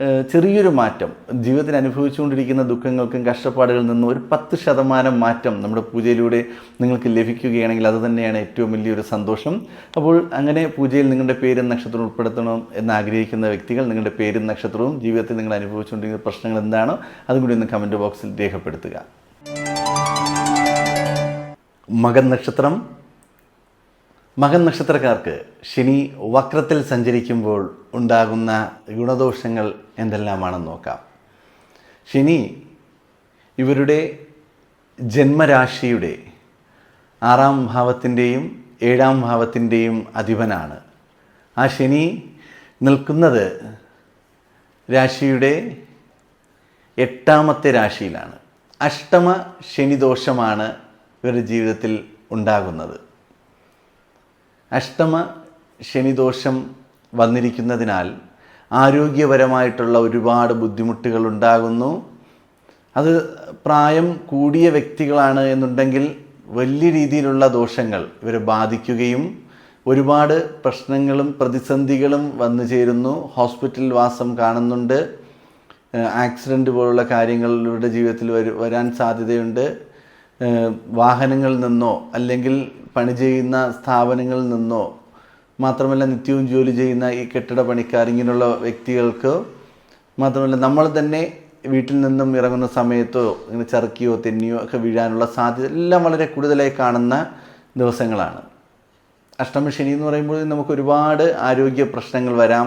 ചെറിയൊരു മാറ്റം. ജീവിതത്തിൽ അനുഭവിച്ചുകൊണ്ടിരിക്കുന്ന ദുഃഖങ്ങൾക്കും കഷ്ടപ്പാടുകളിൽ നിന്നും ഒരു പത്ത് ശതമാനം മാറ്റം നമ്മുടെ പൂജയിലൂടെ നിങ്ങൾക്ക് ലഭിക്കുകയാണെങ്കിൽ അത് തന്നെയാണ് ഏറ്റവും വലിയൊരു സന്തോഷം. അപ്പോൾ അങ്ങനെ പൂജയിൽ നിങ്ങളുടെ പേരും നക്ഷത്രവും ഉൾപ്പെടുത്തണം എന്ന് ആഗ്രഹിക്കുന്ന വ്യക്തികൾ നിങ്ങളുടെ പേരും നക്ഷത്രവും ജീവിതത്തിൽ നിങ്ങൾ അനുഭവിച്ചുകൊണ്ടിരിക്കുന്ന പ്രശ്നങ്ങൾ എന്താണോ അതും കൂടി ഒന്ന് കമന്റ് ബോക്സിൽ രേഖപ്പെടുത്തുക. മകൻ നക്ഷത്രം മകൻ നക്ഷത്രക്കാർക്ക് ശനി വക്രത്തിൽ സഞ്ചരിക്കുമ്പോൾ ഉണ്ടാകുന്ന ഗുണദോഷങ്ങൾ എന്തെല്ലാമാണെന്ന് നോക്കാം. ശനി ഇവരുടെ ജന്മരാശിയുടെ ആറാം ഭാവത്തിന്റെയും ഏഴാം ഭാവത്തിന്റെയും അധിപനാണ്. ആ ശനി നിൽക്കുന്നത് രാശിയുടെ എട്ടാമത്തെ രാശിയിലാണ്. അഷ്ടമ ശനിദോഷമാണ് ഇവരുടെ ജീവിതത്തിൽ ഉണ്ടാകുന്നത്. അഷ്ടമ ശനിദോഷം വന്നിരിക്കുന്നതിനാൽ ആരോഗ്യപരമായിട്ടുള്ള ഒരുപാട് ബുദ്ധിമുട്ടുകൾ ഉണ്ടാകുന്നു. അത് പ്രായം കൂടിയ വ്യക്തികളാണ് എന്നുണ്ടെങ്കിൽ വലിയ രീതിയിലുള്ള ദോഷങ്ങൾ ഇവരെ ബാധിക്കുകയും ഒരുപാട് പ്രശ്നങ്ങളും പ്രതിസന്ധികളും വന്നു ചേരുന്നു. ഹോസ്പിറ്റൽ വാസം കാണുന്നുണ്ട്. ആക്സിഡന്റ് പോലുള്ള കാര്യങ്ങളിലൂടെ ജീവിതത്തിൽ വരു വരാൻ സാധ്യതയുണ്ട്. വാഹനങ്ങളിൽ നിന്നോ അല്ലെങ്കിൽ പണി ചെയ്യുന്ന സ്ഥാപനങ്ങളിൽ നിന്നോ മാത്രമല്ല നിത്യവും ജോലി ചെയ്യുന്ന ഈ കെട്ടിട പണിക്കാർ ഇങ്ങനെയുള്ള വ്യക്തികൾക്ക് മാത്രമല്ല നമ്മൾ തന്നെ വീട്ടിൽ നിന്നും ഇറങ്ങുന്ന സമയത്തോ ഇങ്ങനെ ചറുക്കിയോ തെന്നിയോ ഒക്കെ വീഴാനുള്ള സാധ്യത എല്ലാം വളരെ കൂടുതലായി കാണുന്ന ദിവസങ്ങളാണ്. അഷ്ടമ ശനി എന്ന് പറയുമ്പോൾ നമുക്ക് ഒരുപാട് ആരോഗ്യ പ്രശ്നങ്ങൾ വരാം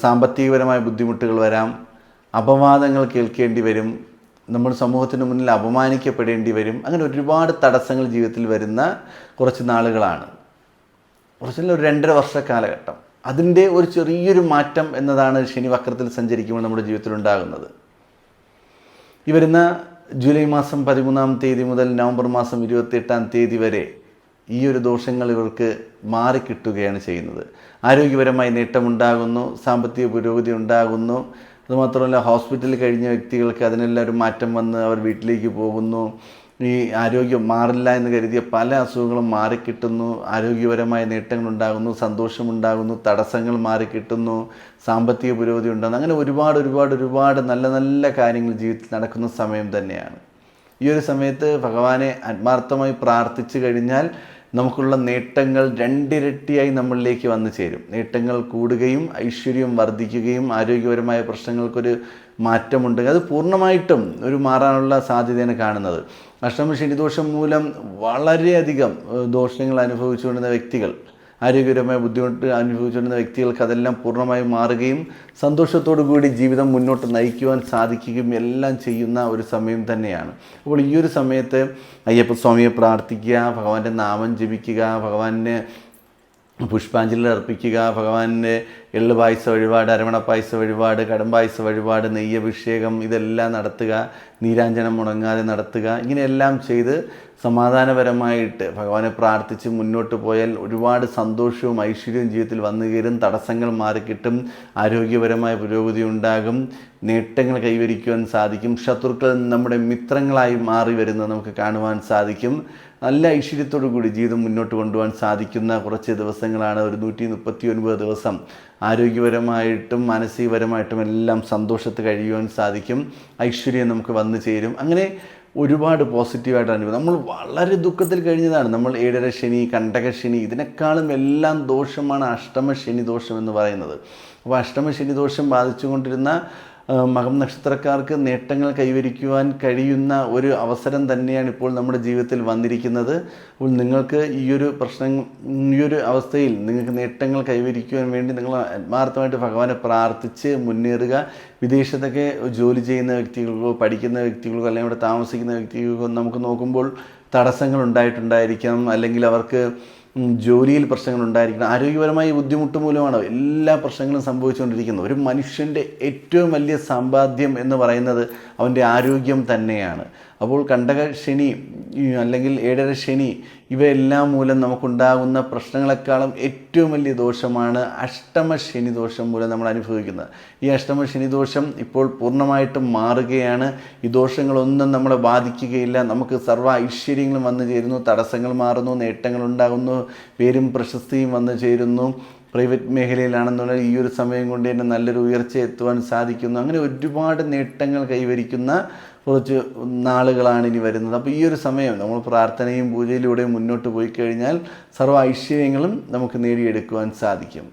സാമ്പത്തികപരമായ ബുദ്ധിമുട്ടുകൾ വരാം അപവാദങ്ങൾ കേൾക്കേണ്ടി വരും നമ്മൾ സമൂഹത്തിന് മുന്നിൽ അപമാനിക്കപ്പെടേണ്ടി വരും. അങ്ങനെ ഒരുപാട് തടസ്സങ്ങൾ ജീവിതത്തിൽ വരുന്ന കുറച്ച് നാളുകളാണ്. കുറച്ച് ഒരു രണ്ടര വർഷ കാലഘട്ടം. അതിന്റെ ഒരു ചെറിയൊരു മാറ്റം എന്നതാണ് ശനി വക്രത്തിൽ സഞ്ചരിക്കുമ്പോൾ നമ്മുടെ ജീവിതത്തിൽ ഉണ്ടാകുന്നത്. ഈ വരുന്ന ജൂലൈ മാസം പതിമൂന്നാം തീയതി മുതൽ നവംബർ മാസം ഇരുപത്തിയെട്ടാം തീയതി വരെ ഈ ഒരു ദോഷങ്ങൾ ഇവർക്ക് മാറിക്കിട്ടുകയാണ് ചെയ്യുന്നത്. ആരോഗ്യപരമായി നേട്ടമുണ്ടാകുന്നു സാമ്പത്തിക പുരോഗതി ഉണ്ടാകുന്നു അതുമാത്രമല്ല ഹോസ്പിറ്റലിൽ കഴിഞ്ഞ വ്യക്തികൾക്ക് അതിനെല്ലാം ഒരു മാറ്റം വന്ന് അവർ വീട്ടിലേക്ക് പോകുന്നു. ഈ ആരോഗ്യം മാറില്ല എന്ന് കരുതിയ പല അസുഖങ്ങളും മാറിക്കിട്ടുന്നു. ആരോഗ്യപരമായ നേട്ടങ്ങളുണ്ടാകുന്നു സന്തോഷമുണ്ടാകുന്നു തടസ്സങ്ങൾ മാറിക്കിട്ടുന്നു സാമ്പത്തിക പുരോഗതി ഉണ്ടാകുന്നു. അങ്ങനെ ഒരുപാട് ഒരുപാട് ഒരുപാട് നല്ല നല്ല കാര്യങ്ങൾ ജീവിതത്തിൽ നടക്കുന്ന സമയം തന്നെയാണ്. ഈ ഒരു സമയത്ത് ഭഗവാനെ ആത്മാർത്ഥമായി പ്രാർത്ഥിച്ചു കഴിഞ്ഞാൽ നമുക്കുള്ള നേട്ടങ്ങൾ രണ്ടിരട്ടിയായി നമ്മളിലേക്ക് വന്നു ചേരും. നേട്ടങ്ങൾ കൂടുകയും ഐശ്വര്യം വർദ്ധിക്കുകയും ആരോഗ്യപരമായ പ്രശ്നങ്ങൾക്കൊരു മാറ്റമുണ്ടെങ്കിൽ അത് പൂർണമായിട്ടും ഒരു മാറാനുള്ള സാധ്യതയാണ് കാണുന്നത്. അഷ്ടമ ശനിദോഷം മൂലം വളരെയധികം ദോഷങ്ങൾ അനുഭവിച്ചുകൊണ്ടിരുന്ന വ്യക്തികൾ ആരോഗ്യപരമായ ബുദ്ധിമുട്ട് അനുഭവിച്ചുകൊണ്ടിരുന്ന വ്യക്തികൾക്ക് അതെല്ലാം പൂർണമായും മാറുകയും സന്തോഷത്തോടു കൂടി ജീവിതം മുന്നോട്ട് നയിക്കുവാൻ സാധിക്കുകയും എല്ലാം ചെയ്യുന്ന ഒരു സമയം തന്നെയാണ്. അപ്പോൾ ഈ ഒരു സമയത്ത് അയ്യപ്പസ്വാമിയെ പ്രാർത്ഥിക്കുക ഭഗവാന്റെ നാമം ജപിക്കുക ഭഗവാനെ പുഷ്പാഞ്ജലി അർപ്പിക്കുക ഭഗവാന്റെ എള്ളു പായസ വഴിപാട് അരവണ പായസ വഴിപാട് കടമ്പായസ വഴിപാട് നെയ്യഭിഷേകം ഇതെല്ലാം നടത്തുക നീരാഞ്ജനം മുടങ്ങാതെ നടത്തുക ഇങ്ങനെയെല്ലാം ചെയ്ത് സമാധാനപരമായിട്ട് ഭഗവാനെ പ്രാർത്ഥിച്ച് മുന്നോട്ട് പോയാൽ ഒരുപാട് സന്തോഷവും ഐശ്വര്യവും ജീവിതത്തിൽ വന്നു കയറും തടസ്സങ്ങൾ മാറിക്കിട്ടും ആരോഗ്യപരമായ പുരോഗതി ഉണ്ടാകും. നേട്ടങ്ങൾ കൈവരിക്കുവാൻ സാധിക്കും. ശത്രുക്കൾ നമ്മുടെ മിത്രങ്ങളായി മാറി വരുന്നത് നമുക്ക് കാണുവാൻ സാധിക്കും. നല്ല ഐശ്വര്യത്തോടു കൂടി ജീവിതം മുന്നോട്ട് കൊണ്ടുപോകാൻ സാധിക്കുന്ന കുറച്ച് ദിവസങ്ങളാണ് ഒരു നൂറ്റി മുപ്പത്തി ഒൻപത് ദിവസം. ആരോഗ്യപരമായിട്ടും മാനസികപരമായിട്ടും എല്ലാം സന്തോഷത്ത് കഴിയുവാൻ സാധിക്കും. ഐശ്വര്യം നമുക്ക് വന്നു ചേരും. അങ്ങനെ ഒരുപാട് പോസിറ്റീവായിട്ട് അനുഭവം. നമ്മൾ വളരെ ദുഃഖത്തിൽ കഴിഞ്ഞതാണ്. നമ്മൾ ഏഴര ശനി കണ്ടക ശനി ഇതിനേക്കാളും എല്ലാം ദോഷമാണ് അഷ്ടമ ശനി ദോഷം എന്ന് പറയുന്നത്. അപ്പോൾ അഷ്ടമ ശനി ദോഷം ബാധിച്ചുകൊണ്ടിരുന്ന മകം നക്ഷത്രക്കാർക്ക് നേട്ടങ്ങൾ കൈവരിക്കുവാൻ കഴിയുന്ന ഒരു അവസരം തന്നെയാണ് ഇപ്പോൾ നമ്മുടെ ജീവിതത്തിൽ വന്നിരിക്കുന്നത്. അപ്പോൾ നിങ്ങൾക്ക് ഈ ഒരു പ്രശ്നം ഈ ഒരു അവസ്ഥയിൽ നിങ്ങൾക്ക് നേട്ടങ്ങൾ കൈവരിക്കുവാൻ വേണ്ടി നിങ്ങൾ ആത്മാർത്ഥമായിട്ട് ഭഗവാനെ പ്രാർത്ഥിച്ച് മുന്നേറുക. വിദേശത്തൊക്കെ ജോലി ചെയ്യുന്ന വ്യക്തികൾക്കോ പഠിക്കുന്ന വ്യക്തികൾക്കോ അല്ലെങ്കിൽ അവിടെ താമസിക്കുന്ന വ്യക്തികൾക്കോ നമുക്ക് നോക്കുമ്പോൾ തടസ്സങ്ങൾ ഉണ്ടായിട്ടുണ്ടായിരിക്കാം. അല്ലെങ്കിൽ അവർക്ക് ജോലിയിൽ പ്രശ്നങ്ങൾ ഉണ്ടായിരിക്കണം. ആരോഗ്യപരമായ ബുദ്ധിമുട്ട് മൂലമാണ് എല്ലാ പ്രശ്നങ്ങളും സംഭവിച്ചുകൊണ്ടിരിക്കുന്നത്. ഒരു മനുഷ്യന്റെ ഏറ്റവും വലിയ സമ്പാദ്യം എന്ന് പറയുന്നത് അവന്റെ ആരോഗ്യം തന്നെയാണ്. അപ്പോൾ കണ്ടക ശനി അല്ലെങ്കിൽ ഏഴര ശനി ഇവയെല്ലാം മൂലം നമുക്കുണ്ടാകുന്ന പ്രശ്നങ്ങളെക്കാളും ഏറ്റവും വലിയ ദോഷമാണ് അഷ്ടമ ശനി ദോഷം മൂലം നമ്മൾ അനുഭവിക്കുന്നത്. ഈ അഷ്ടമ ശനി ദോഷം ഇപ്പോൾ പൂർണമായിട്ടും മാറുകയാണ്. ഈ ദോഷങ്ങളൊന്നും നമ്മളെ ബാധിക്കുകയില്ല. നമുക്ക് സർവ ഐശ്വര്യങ്ങളും വന്നു ചേരുന്നു. തടസ്സങ്ങൾ മാറുന്നു. നേട്ടങ്ങൾ ഉണ്ടാകുന്നു. പേരും പ്രശസ്തിയും വന്നു ചേരുന്നു. പ്രൈവറ്റ് മേഖലയിലാണെന്നുണ്ടെങ്കിൽ ഈ ഒരു സമയം കൊണ്ട് തന്നെ നല്ലൊരു ഉയർച്ച എത്തുവാൻ സാധിക്കുന്നു. അങ്ങനെ ഒരുപാട് നേട്ടങ്ങൾ കൈവരിക്കുന്ന കുറച്ച് നാളുകളാണ് ഇനി വരുന്നത്. അപ്പോൾ ഈ ഒരു സമയം നമ്മൾ പ്രാർത്ഥനയും പൂജയിലൂടെയും മുന്നോട്ട് പോയി കഴിഞ്ഞാൽ സർവ ഐശ്വര്യങ്ങളും നമുക്ക് നേടിയെടുക്കുവാൻ സാധിക്കും.